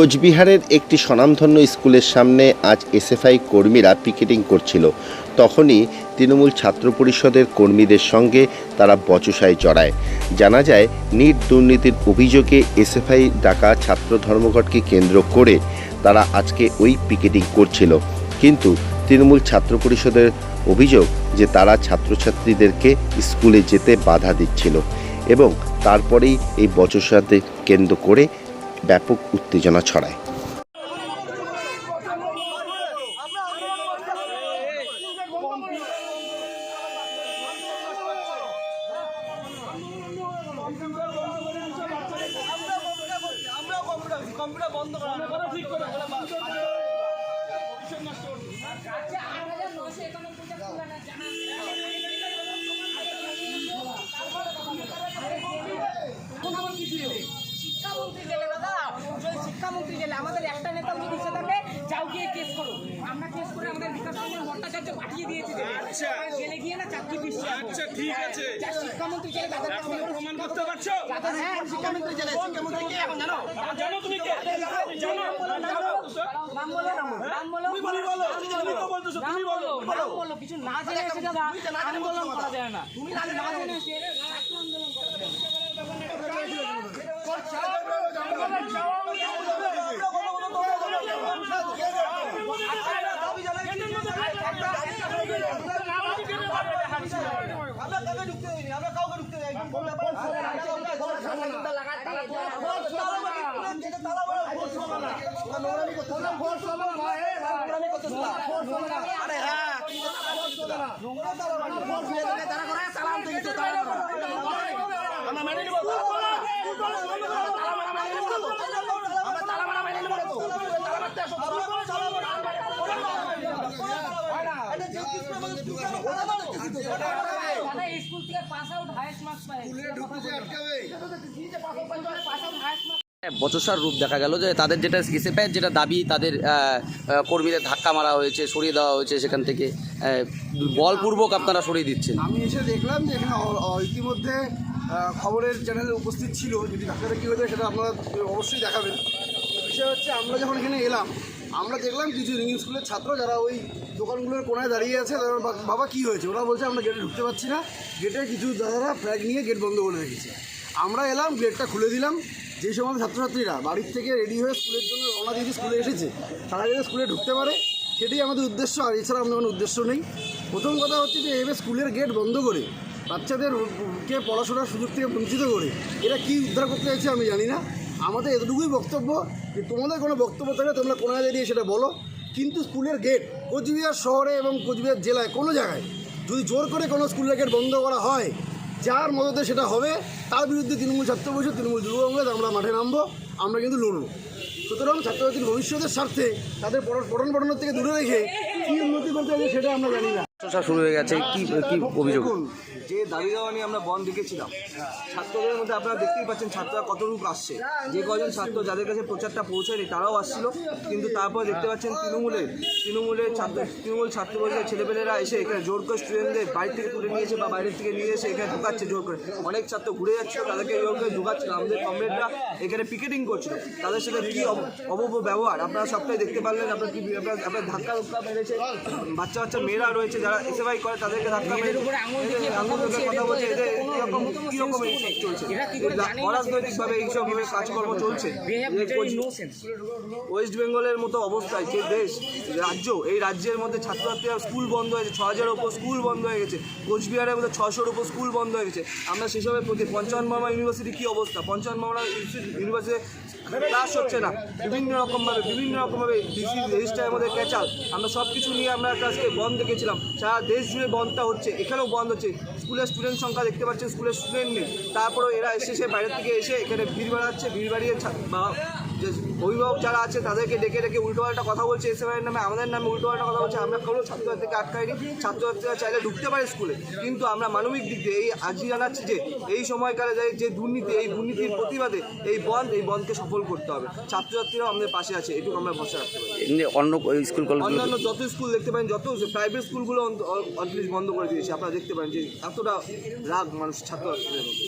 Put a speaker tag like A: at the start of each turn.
A: কোচবিহারের একটি স্বনামধন্য স্কুলের সামনে আজ এসএফআই কর্মীরা পিকেটিং করছিল। তখনই তৃণমূল ছাত্র পরিষদের কর্মীদের সঙ্গে তারা বচসায় জড়ায়। জানা যায়, নিট দুর্নীতির অভিযোগে এসএফআই ডাকা ছাত্র ধর্মঘটকে কেন্দ্র করে তারা আজকে ওই পিকেটিং করছিল। কিন্তু তৃণমূল ছাত্র পরিষদের অভিযোগ যে তারা ছাত্রছাত্রীদেরকে স্কুলে যেতে বাধা দিচ্ছিল এবং তারপরেই এই বচসাতে কেন্দ্র করে ব্যাপক উত্তেজনা ছড়ায়।
B: কম্পিউটার বন্ধ করা ঠিক করে
C: শিক্ষামন্ত্রী গেলে দাদা যদি শিক্ষামন্ত্রী গেলে আমাদের একটা নেতা যদি দিচ্ছে থাকে যাও গিয়ে কেস করো আমরা কেস করে আমাদের বিকাশ রঞ্জন ভট্টাচার্য পাঠিয়ে দিয়েছি
B: আচ্ছা।
C: গেলে গিয়ে না চাকরি দিচ্ছে
B: আচ্ছা ঠিক আছে
C: শিক্ষামন্ত্রী তাদের
B: এখন প্রমাণ করতে পারছ
C: হ্যাঁ শিক্ষামন্ত্রী গেলে শিক্ষামন্ত্রী কে এখন জানো
B: জানো তুমি কে জানো
C: নাম বলো নাম বলো নাম বলো
B: তুমি বলো তুমি তো বলতেছো
C: নাম
B: তুমি বলো
C: বলো বলো কিছু না জেনে এসে দাদা আন্দোলন করা যায় না তুমি না জেনে এসে ছাত্র আন্দোলন করা যায় না দাদা এই স্কুল থেকে পাস আউট হাইয়েস্ট মার্কস পায়। পাস আউট হাইয়েস্ট মার্কস
D: বচসার রূপ দেখা গেল যে তাদের যেটা এসএফআইয়ের যেটা দাবি তাদের কর্মীদের ধাক্কা মারা হয়েছে সরিয়ে দেওয়া হয়েছে সেখান থেকে। বলপূর্বক আপনারা সরিয়ে দিচ্ছেন।
E: আমি এসে দেখলাম যে এখানে ইতিমধ্যে খবরের চ্যানেলে উপস্থিত ছিল। যদি ধাক্কাটা কী হয়েছে সেটা আপনারা অবশ্যই দেখাবেন। বিষয় হচ্ছে আমরা যখন এখানে এলাম আমরা দেখলাম কিছু ইংলিশ স্কুলের ছাত্র যারা ওই দোকানগুলোর কোনায় দাঁড়িয়ে আছে, তারা বাবা কী হয়েছে? ওরা বলছে, আমরা গেটে ঢুকতে পারছি না। গেটে কিছু দাদারা ফ্ল্যাগ নিয়ে গেট বন্ধ করে রেখেছে। আমরা এলাম গেটটা খুলে দিলাম। যেই সমস্ত ছাত্রছাত্রীরা বাড়ির থেকে রেডি হয়ে স্কুলের জন্য রওনা দিয়ে স্কুলে এসেছে, তারা যাতে স্কুলে ঢুকতে পারে। সেটাই আমাদের উদ্দেশ্য, আর এছাড়া আমাদের কোনো উদ্দেশ্য নেই। প্রথম কথা হচ্ছে যে, এভাবে স্কুলের গেট বন্ধ করে, বাচ্চাদের কে পড়াশোনার সুযোগ থেকে বঞ্চিত করে, এরা কি উদ্ধার করতে চাইছে আমি জানি না। আমাদের এতটুকুই বক্তব্য যে, তোমাদের কোনো বক্তব্য থাকলে তোমরা কোনায় দাঁড়িয়ে সেটা বলো। কিন্তু স্কুলের গেট কোচবিহার শহরে এবং কোচবিহার জেলায় কোনো জায়গায় যদি জোর করে কোনো স্কুলের গেট বন্ধ করা হয়, যার মদতে সেটা হবে, তার বিরুদ্ধে তৃণমূল ছাত্র পরিষদ, তৃণমূল যুব কংগ্রেস, আমরা মাঠে নামবো, আমরা কিন্তু লড়বো। সুতরাং ছাত্রছাত্রীর ভবিষ্যতের স্বার্থে তাদের পড়ন পঠন পঠনের থেকে দূরে রেখে কী উন্নতি করতে হবে সেটা আমরা জানি না।
D: বচসা শুরু হয়ে গেছে কি কি অভিযোগ?
F: যে দাবি দেওয়া নিয়ে আমরা বন্ধ রেখেছিলাম ছাত্রদের মধ্যে আপনারা দেখতেই পাচ্ছেন ছাত্ররা কতটুকু আসছে। যে কজন ছাত্র যাদের কাছে প্রচারটা পৌঁছায়নি তারাও আসছিল কিন্তু তারপর দেখতে পাচ্ছেন তৃণমূলের তৃণমূলের ছাত্র তৃণমূল ছাত্র পরিষদের ছেলেপেলেরা এসে এখানে জোর করে স্টুডেন্টদের বাড়ি থেকে তুলে নিয়েছে বা বাইরের থেকে নিয়ে এসে এখানে ঢুকাচ্ছে জোর করে। অনেক ছাত্র ঘুরে যাচ্ছিল তাদেরকে জোর করে ঢুকাচ্ছিল। আমাদের কমরেডরা এখানে পিকেটিং করছিল। তাদের সাথে কী অবব ব্যবহার? আপনারা সবটাই দেখতে পারলেন আপনার কি আপনার আপনার ধাক্কা ধাক্কা মেরেছে বাচ্চা বাচ্চা মেয়েরা রয়েছে যারা এসএফআই করে তাদেরকে ধাক্কা মেরে কথা বলছে এদের কীরকম কীরকম এইসব চলছে? অরাজনৈতিকভাবে কাজকর্ম চলছে। ওয়েস্ট বেঙ্গলের মতো অবস্থায় যে দেশ রাজ্য এই রাজ্যের মধ্যে ছাত্রছাত্রীরা স্কুল বন্ধ হয়েছে ছ হাজারের ওপর স্কুল বন্ধ হয়ে গেছে কোচবিহারের মধ্যে ছশোর ওপর স্কুল বন্ধ হয়ে গেছে। আমরা সেসবের প্রতি পঞ্চায়েত মামা ইউনিভার্সিটি কী অবস্থা? পঞ্চায়েত মামা ইউনিভার্সিটি ক্লাস হচ্ছে না। বিভিন্ন রকমভাবে বিভিন্ন রকমভাবে ডিসি রেজিস্টারের মধ্যে ক্যাচাল আমরা সব কিছু নিয়ে আমরা একটা আজকে বন্ধ দেখেছিলাম। সারা দেশ জুড়ে বন্ধটা হচ্ছে। এখানেও বন্ধ হচ্ছে। স্কুলের স্টুডেন্ট সংখ্যা দেখতে পাচ্ছেন, স্কুলের স্টুডেন্ট নেই। তারপরেও এরা এসে সে বাইরের থেকে এসে এখানে ভিড় বাড়াচ্ছে, ভিড় বাড়িয়ে যে অভিভাবক যারা আছে তাদেরকে ডেকে ডেকে উল্টো উল্টোপাল্টা কথা বলছে এসএফআইয়ের নামে আমাদের নামে উল্টোপাল্টা কথা বলছে আমরা কোনো ছাত্রছাত্রীকে আটকাইনি। ছাত্রছাত্রীরা চাইলে ঢুকতে পারে স্কুলে কিন্তু আমরা মানবিক দিক দিয়ে এই আজই জানাচ্ছি যে এই সময়কালে যে- যে দুর্নীতি এই দুর্নীতির প্রতিবাদে এই বন্ধ এই বন্ধকে সফল করতে হবে। ছাত্রছাত্রীরাও আমাদের পাশে আছে এটুকু আমরা ভরসা রাখতে পারি।
D: অন্য স্কুল
F: অন্যান্য যত স্কুল দেখতে পারেন যত প্রাইভেট স্কুলগুলো অন্তলিস্ট বন্ধ করে দিয়েছে। আপনারা দেখতে পারেন যে এতটা রাগ মানুষ ছাত্রছাত্রীদের মধ্যে।